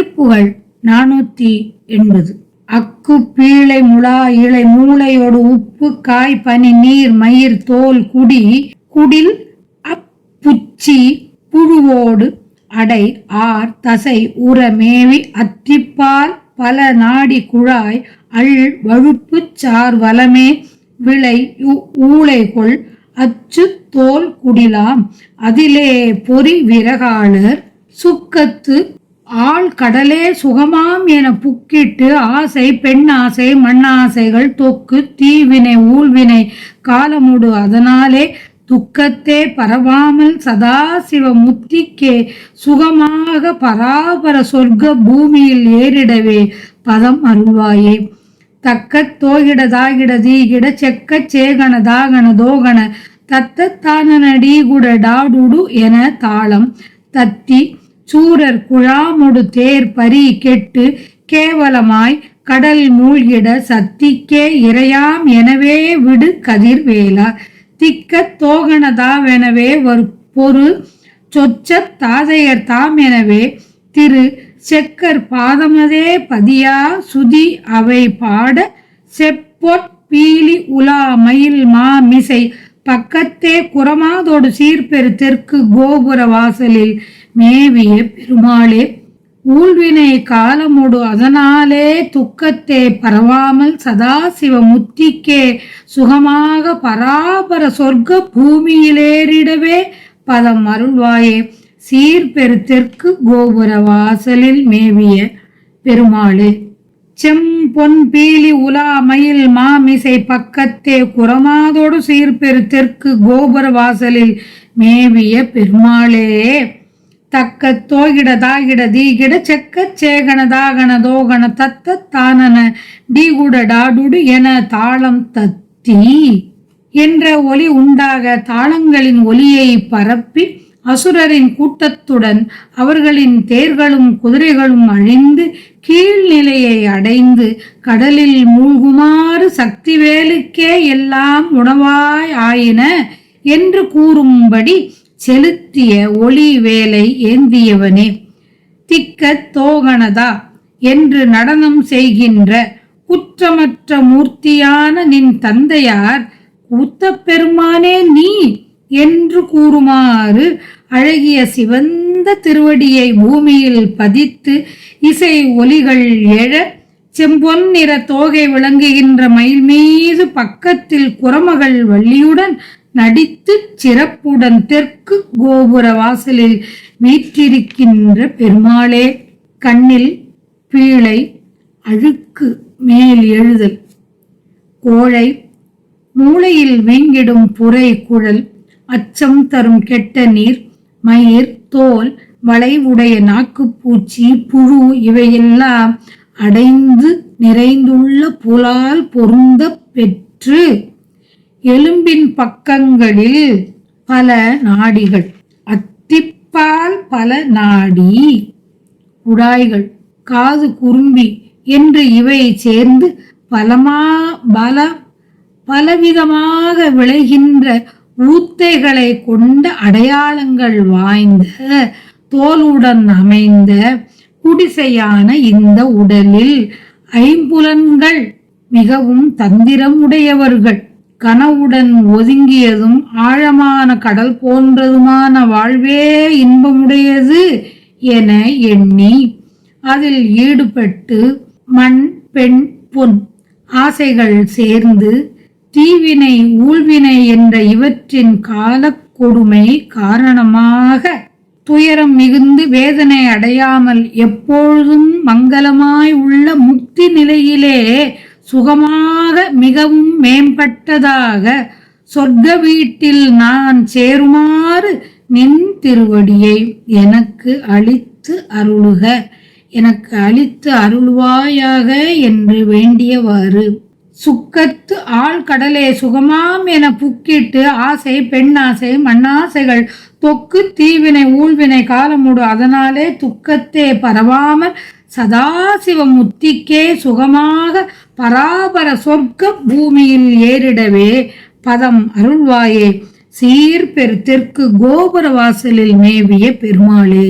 திருப்புகழ் நானூத்தி எண்பது. அக்கு பீளை முளா இலை மூளையோடு உப்பு காய் பனி நீர் மயிர் தோல் குடி குடில் அப்புச்சி புழுவோடு அடை ஆர் தசை உர மேவி அத்திப்பால் பல நாடி குழாய் அள் வழுப்புச் சார் வலமே விளை ஊ- ஊளைகொள் அச்சு தோல் குடிலாம் அதிலே பொறி விறகாளர் சுக்கத்து ஆள் கடலே சுகமாம் என புக்கிட்டு ஆசை பெண் ஆசை மண்ணாசைகள் தொக்கு தீவினை ஊழ்வினை காலமுடு. அதனாலே துக்கத்தே பரவாமல் சதாசிவ முத்திக்கே சுகமாக பராபர சொர்க்க பூமியில் ஏறிடவே பதம் அருள்வாயே. தக்க தோகிட தாகிட தீகிட செக்க சேகன தாகன தோகன தத்தத்தானடி குட டாடுடு என தாளம் தத்தி சூரர் குழாமொடு தேர் பரி கெட்டு கேவலமாய் கடல் மூழ்கிட சத்திக்கே இறையாம் எனவே விடு கதிர்வேலா திக்க தோகனதாவெனவே ஒரு பொரு சொச்ச தாதையர் தாம் எனவே திரு செக்கர் பாதமதே பதியா சுதி அவை பாட செப்பொற் பீலி உலா மயில் மாமிசை பக்கத்தே குரமாதோடு சீர்பெரு தெற்கு கோபுர வாசலில் மேவிய பெருமாளே ஊழ்வினை காலமுடு அதனாலே துக்கத்தே பரவாமல் சதாசிவ முத்திக்கே சுகமாக பராபர சொர்க்க பூமியிலேறிடவே பதம் அருள்வாயே. சீர்பெரு தெற்கு கோபுர வாசலில் மேவிய பெருமாளே. செம்பொன் பீலி உலா மயில் மாமிசை பக்கத்தே குரமாதோடு சீர்பெரு தெற்கு கோபுர வாசலில் மேவிய பெருமாளே. தக்க தோகிட தாகிட தீகிட செக்க சேகன தாகன தோகன தத்த தானன டீகுட டாடுடு என தாளம் தத்தி. என்ற ஒலி உண்டாக தாளங்களின் ஒலியை பரப்பி அசுரரின் கூட்டத்துடன் அவர்களின் தேர்களும் குதிரைகளும் அழிந்து கீழ்நிலையை அடைந்து கடலில் மூழ்குமாறு சக்திவேலுக்கே எல்லாம் உணவாய் ஆயின என்று கூறும்படி செலுத்திய ஒளி வேலை ஏந்தியவனே. திக்க தோகணதா என்று நடனம் செய்கின்ற குற்றமற்ற மூர்த்தியான நின் தந்தையார் கூத்தப் பெருமானே நீ என்று கூறுமாறு அழகிய சிவந்த திருவடியை பூமியில் பதித்து இசை ஒலிகள் எழ செம்பொன் நிற தோகை விளங்குகின்ற மயில் மீது பக்கத்தில் குரமகள் வள்ளியுடன் நடித்து சிறப்புடன் தெற்கு கோபுர வாசலில் வீற்றிருக்கின்ற பெருமாளே கண்ணில் பீழை அழுக்கு மேல் எழுதல். கோழை மூளையில் வீங்கிடும் புரை குழல். அச்சம் தரும் கெட்ட நீர் மயிர் தோல் வளைவுடைய நாக்குப்பூச்சி புழு இவையெல்லாம் அடைந்து நிறைந்துள்ள புலால் பொருந்த பெற்று எலும்பின் பக்கங்களில் பல நாடிகள் அத்திப்பால் பல நாடி குழாய்கள் காது குறும்பி என்று இவை சேர்ந்து பலமா பல பலவிதமாக விளைகின்ற ஊத்தைகளை கொண்ட அடையாளங்கள் வாய்ந்த தோலுடன் அமைந்த குடிசையான இந்த உடலில் ஐம்புலன்கள் மிகவும் தந்திரம் உடையவர்கள். கனவுடன் ஒதுங்கியதும் ஆழமான கடல் போன்றதுமான வாழ்வே இன்பமுடையது என எண்ணி அதில் ஈடுபட்டு மண் பெண் பொன் ஆசைகள் சேர்ந்து தீவினை ஊழ்வினை என்ற இவற்றின் காலக்கொடுமை காரணமாக துயரம் மிகுந்து வேதனை அடையாமல் எப்பொழுதும் மங்களமாய் உள்ள முக்தி நிலையிலே சுகமாக மிகவும் மேம்பட்டதாக சொர்க்க வீட்டில் நான் சேருமாறு நின் திருவடியை எனக்கு அளித்து அருளுக. எனக்கு அளித்து அருள்வாயாக என்று வேண்டியவாறு. சுக்கத்து ஆள் கடலே சுகமாம் என புக்கிட்டு ஆசை பெண்ணாசை மண்ணாசைகள் தொக்கு தீவினை ஊழ்வினை காலமுடு. அதனாலே துக்கத்தே பரவாமல் சதாசிவ முத்திக்கே சுகமாக பராபர சொர்க்க பூமியில் ஏறிடவே பதம் அருள்வாயே. சீர் தெற்கு கோபுர வாசலில் மேவிய பெருமாளே.